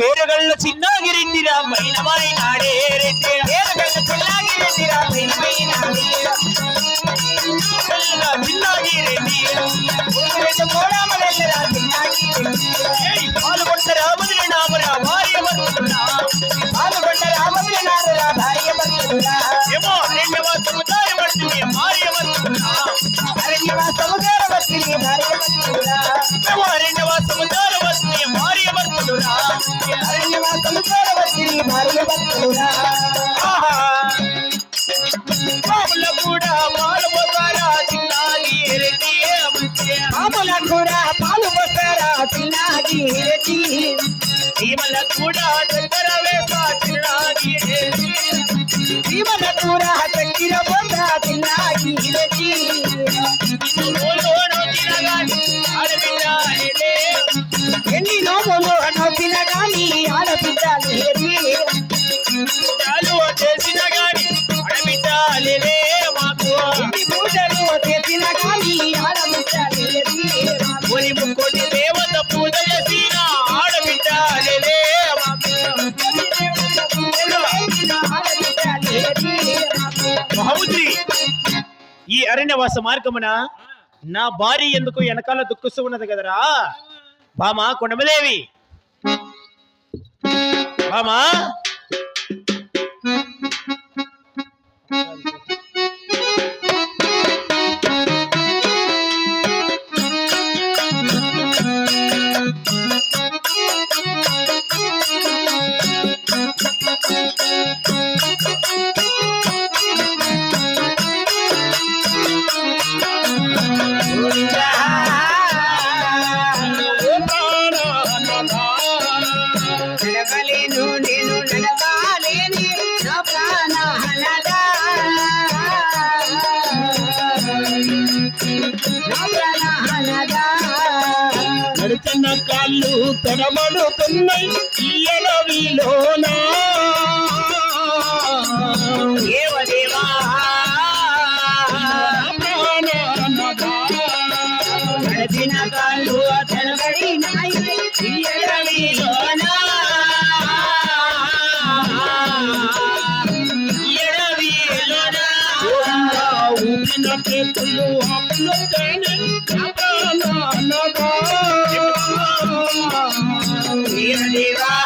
పేరుగళ్ళ చిన్నగిరెడ్డిరా పైన నాడే రెడ్డి పేరుగల్ల చిల్లాగిరెడ్డిరా పైనమైనాడే. చిన్నగిరెడ్డి ఊపిరెడ్డి కోడామలెల్లరా చిల్లాగిరెడ్డి. ఏయ్, పాల్గొంట రాముని నామరా భార్య భర్తలురా పాల్గొండ రామముల నారురా భార్య భర్తలురా. ఏమో రెండవ సముదాయ భర్తని భార్య భర్తలురా అరణ్యవాసము చేరవచ్చిరి చిల్లాగిరెడ్డి. చీమల కూడా దగ్గర వేసా చిన్నగిరెడ్డి జీవన కూర చక్కిర ఈ మార్గమున నా భార్య ఎందుకు వెనకాల దుఃఖిస్తూ ఉన్నది కదరా? బామా కొండమదేవి. బామా? నడిచిన కాళ్ళు తడబడుతున్నాయి ఈ వీలోనా దేవదేవా దేవదేవా ఊపిన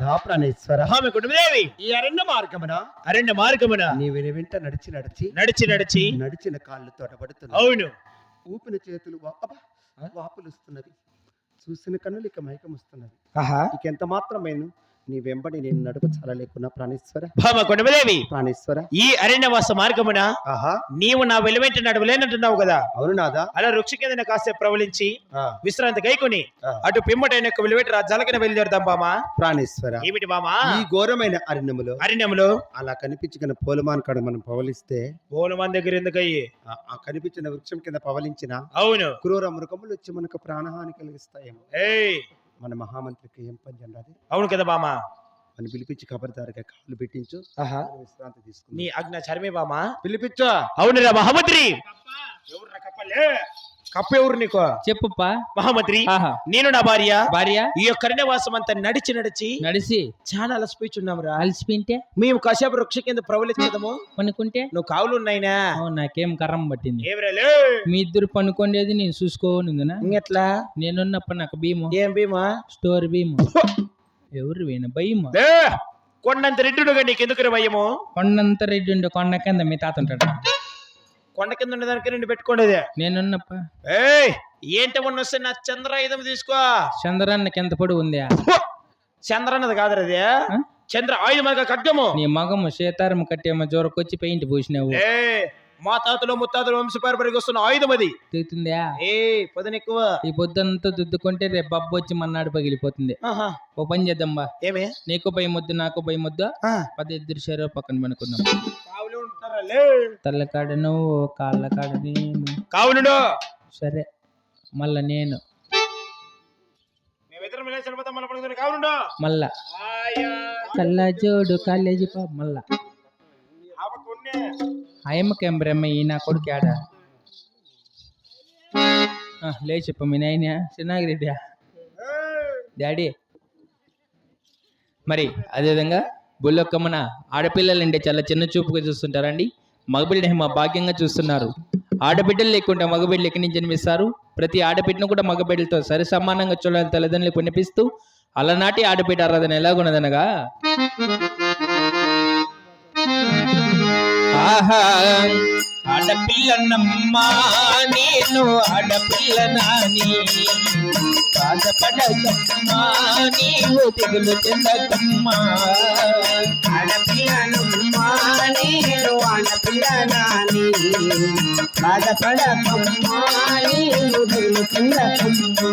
నాథా ప్రాణేశ్వర. ఆమె కుటుంబదేవి. ఈ అరణ్య మార్గమున అరణ్య మార్గమున నీవు వెంట నడిచి నడిచి నడిచి నడిచి నడిచిన కాళ్ళు తోడబడుతున్నావు అవును. ఊపిన చేతులు వా- అబ్బా, చూసిన కన్నులు ఇక మైకం వస్తున్నది ఆహా. ఇక ఎంత మాత్రమేను? నీ వెంబడి నేను నడుపు చాలలేకున్నా ప్రాణేశ్వర. భామ కొండమదేవి ప్రాణేశ్వర. ఈ అరణ్యవాస మార్గమున ఆహా. నీవు నా వెలువెంట నడవలేనంటున్నావు కదా. అవును నాదా. అలా వృక్ష కింద కాసేపు ప్రవలించి విశ్రాంతి గైకొని. అటు పిమ్మటైన యొక్క వెలువెట జలకన బయలుదేరుదాం బామా ప్రాణేశ్వర. ఏమిటి బామా ఈ ఘోరమైన అరణ్యములో అరణ్యములో అలా కనిపించిన పోలమాన్ కాడ మనం పవలిస్తే మన దగ్గర ఎందుకయ్యి? ఆ ఆ కనిపించిన వృక్షం కింద పవలించిన అవును. క్రూర మృగములు వచ్చి మనకు ప్రాణహాని కలిగిస్తాయేమో. ఏయ్ మన మహామంత్రికి ఏం పని అవును కదా బామా అని పిలిపించి ఖబర్దారుగా కాళ్ళు పెట్టించు. ఆహా. విశ్రాంతి నీ తీసుకుని అజ్ఞ చర్మే బామా పిలిపించు. అవునురా మహామంత్రి. కప్ప ఎవరు నీకు? చెప్పుప్పా. మహామంత్రి నేను నా భార్య. భార్య? ఈ యొక్క అరణ్యవాసం అంతా నడిచి నడిచి నడిసి చాలా అలసిపోయిచున్నాం రా అలసిపోయింటే? మేము కాసేపు వృక్ష కింద ప్రవలించదము పనుకుంటే? నువ్వు కావులు ఉన్నాయినా? నాకేం కర్రం పట్టింది. మీ ఇద్దరు పనుకోండేది నేను చూసుకోనుందినా? ఇంకెట్లా? నేనున్నప్పుడు నాకు భీము. ఏం భీమా? స్టోర్ భీము. ఎవరు వేణ? భయము కొండంత రెడ్డుడుగా నీకెందుకు భయము? కొండంత రెడ్డి ఉండే కొండ కింద మీ తాత ఉంటాడు? కొండ కింద ఉండేదానికి రెండు పెట్టుకోండి నేనున్నప్ప. ఏయ్ ఏంటి మొన్న వస్తే నా చంద్రాయుధం తీసుకో. చంద్రాన్న కింద పొడి ఉందా? చంద్ర అన్నది కాదు అది. చంద్ర ఆయుధం ఖడ్గము. నీ మగము సీతారం కట్టేమో జోరకొచ్చి పెయింట్ పూసినావు. ఏ మా తాతలు ముత్తాతలు వంశపారపరికి వస్తున్న ఆయుధం అది. తెగుతుందా ఏ పదని ఎక్కువ. ఈ పొద్దుంతా దుద్దుకుంటే రేపు బబ్బు వచ్చి మన్నాడు పగిలిపోతుంది. ఓ పని చేద్దాం బా ఏమే? నీకు పై ముద్దు నాకు పై ముద్దు. పది ఇద్దరు షేరో పక్కన పనుకుందాం. కావులు. ఉంటారా లే. తల్ల కాడ నువ్వు కాళ్ళ కాడ నేను. కావులుండు సరే మళ్ళా నేను మళ్ళా. కళ్ళజోడు కాలేజీ పా మళ్ళా. అయ్యమ్మకేం బ్రహ్మ ఈ నా కొడుకు ఆడ? లే చెప్ప మీ నాయన చిన్నాగిరెడ్డి డాడీ. మరి అదేవిధంగా బుల్లొక్కమ్మన ఆడపిల్లలు అంటే చాలా చిన్న చూపుగా చూస్తుంటారండి. మగబిడ్డని మా భాగ్యంగా చూస్తున్నారు. ఆడబిడ్డలు లేకుండా మగబిడ్డలు ఎక్కడి నుంచి జన్మిస్తారు? ప్రతి ఆడబిడ్డను కూడా మగబిడ్డలతో సరి సమానంగా చూడాలని తల్లిదండ్రులు వినిపిస్తూ అలనాటి ఆడబిడ్డ ఆరాధన ఎలాగున్నదనగా? ఆహా ఆడపిల్లనమ్మా నేను ఆడపిల్లనాని. బాధపడకమ్మా నీవు తెగులు చెందకమ్మా ఆడపిల్లనమ్మా నేను ఆడపిల్లనాని బాధపడకమ్మా నీవు తెలుసుకుందకమ్మా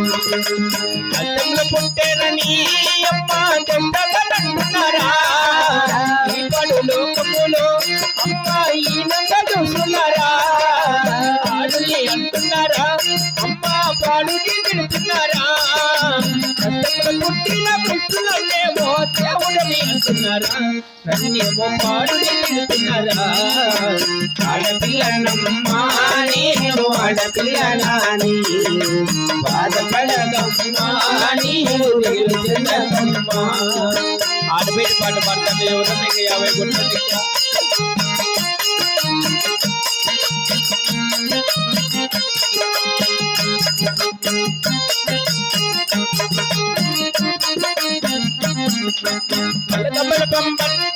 అర్థంలో పుట్టేనని అమ్మ చెందగలంటున్నారా ఈ పడు లోకములో అమ్మ ఈనంద పుట్టిన పుట్టులనేమో దేవుడని అంటున్నారా నన్నేమో పాడుని వింటున్నారా ఆడపిల్లనమ్మా నేను ఆడపిల్లనాని బాధపడకమ్మా నీవు తెలుసుకుందకమ్మా ఆడబిడ్డ పాట పాడుతుంది ఎవరన్నా ఇంకా యాభై కొట్టు అమ్మ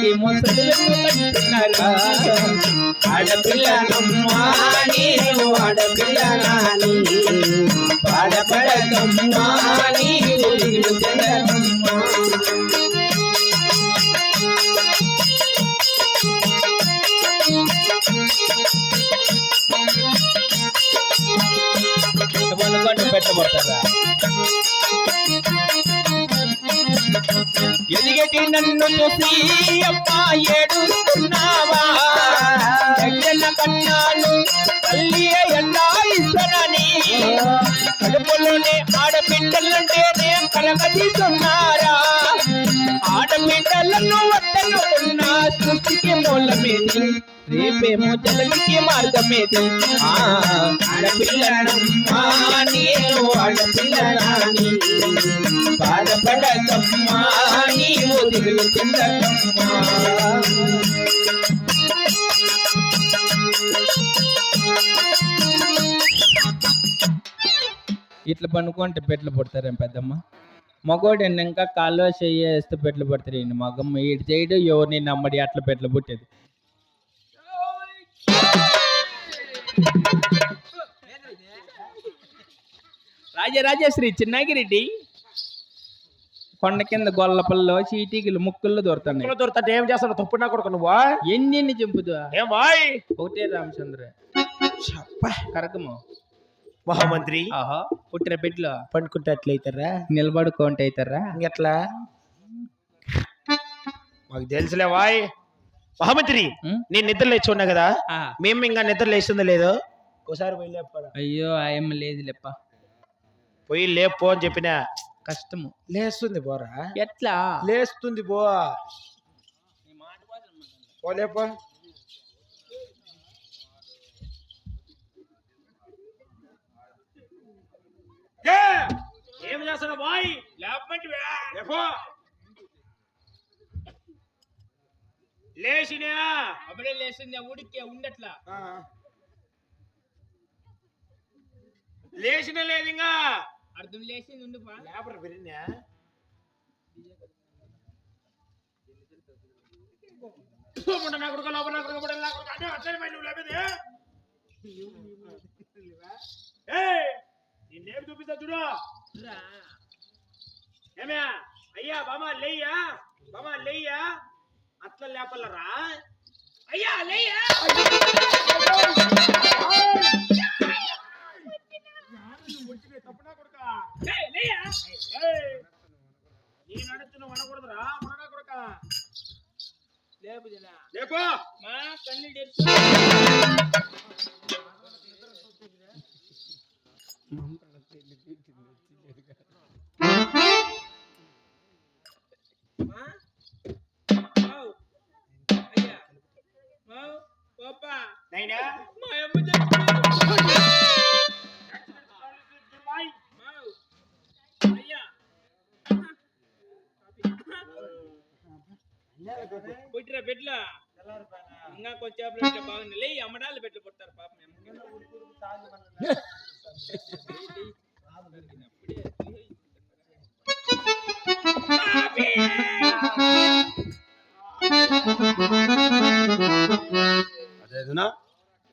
నాకేమో చదువులు కంటున్నారా ఆడపిల్లనమ్మా నేను ఆడపిల్లనాని బాధపడకమ్మా నీవు తెలుసుకుందకమ్మా అనుకోండి పెట్టబడతారా ఎదిగటి నన్ను చూసి అప్ప ఏడుస్తున్నావా? దగ్గర కన్నాను తల్లి ఎండా ఇస్తానని కడుపులోనే ఆడబిడ్డలంటే నేను కలగదీస్తున్నారా? ఆడబిడ్డలను వద్దనుకున్న సృష్టికి మూలమేది రేపేమో జలనికి మార్గమేది? ఆ ఆడపిల్లనమ్మా నేను బాధపడకమ్మా నీవు దిగులు ఇట్లా పనుకుంటే పెట్లు పడతారేం పెద్దమ్మ? మగోడు ఇంకా కాలువ చెయ్యేస్తే పెట్లు పడతారు మగమ్మ. ఇటు చేయడు ఎవరిని నమ్మడి అట్లా పెట్లు పుట్టేది. రాజరాజేశ్వరి చిన్నగిరెడ్డి. కొండ కింద గొల్లపల్లో చీటీకిలు ముక్కుల్లో దొరుకుతున్నాయి కుక్కలు దొరుకుతుంటే ఏం చేస్తాడు తప్పుడు నా కొడుకు నువ్వు? ఎన్ని ఎన్ని చంపుదు ఏం వాయ్? ఒకటే రామచంద్ర. కరకము మహామంత్రి. ఆహా పుట్టిన బిడ్డలు. పండుకుంటే అట్లయితారా నిలబడుకుంటే అవుతారా ఇంకెట్లా? మాకు తెలుసులే వాయ్. మహామంత్రి? నేను నిద్ర లేచి ఉన్నా కదా మేము ఇంకా నిద్ర లేస్తుందో లేదో? ఒకసారి పోయి లేపరా. అయ్యో ఆయమ్మ లేదు లేప్ప పోయి లేపో అని చెప్పిన. కష్టము. లేస్తుంది పోరా. ఎట్లా? లేస్తుంది పో. పో లేపో. ఏ! ఏం చేస్తున్నావు బాయ్? లేపమంటివే లేపో. లేచినా అప్పుడే లేచింది ఉడికే ఉండట్లా. లేచిన లేదు ఇంకా. అర్థం లేచింది ఉండు పా. లేపరు పెరిగినా నా కొడుకు లోపల నా కొడుకు నా కొడుకు. అంటే అట్లనే మరి నువ్వు లేపేది. నేను లేపి చూపిస్తా చూడు. ఏమే అయ్యా బామా లేయ్యా? బామా లేయ్యా? అట్లా లేపలరా? అయ్యా అలయ్యా నీ నడుచును అనకూడదురా మునగా కొడుక? లేపు జనా. లేపు! మా కళ్ళు తెచ్చు మావ్. పాపా. నైనా మా అమ్మ చచ్చిపోయింది. మావ్. అయ్యా. పుట్టిరా పెట్ల ఇంకా కొంచెం పెట్ల బాగుంది లే అమ్మడాలు పెట్లు పుడతారు పాపం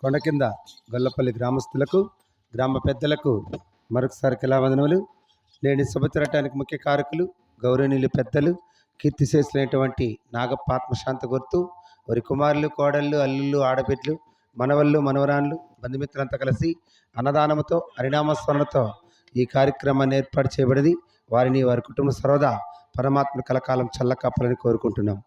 కొండ కింద గొల్లపల్లి గ్రామస్తులకు గ్రామ పెద్దలకు మరొకసారి కళావందనములు. నేటి తిరగటానికి ముఖ్య కారకులు గౌరవనీయులు పెద్దలు కీర్తిశేషులైనటువంటి నాగప్ప ఆత్మశాంత గుర్తు వారి కుమారులు కోడళ్ళు అల్లుళ్ళు ఆడబిడ్డలు మనవళ్ళు మనవరాన్లు బంధుమిత్రులంతా కలిసి అన్నదానముతో హరినామస్మరణతో ఈ కార్యక్రమాన్ని ఏర్పాటు చేయబడింది వారిని వారి కుటుంబ సర్వదా పరమాత్మ కలకాలం చల్లకప్పాలని కోరుకుంటున్నాం.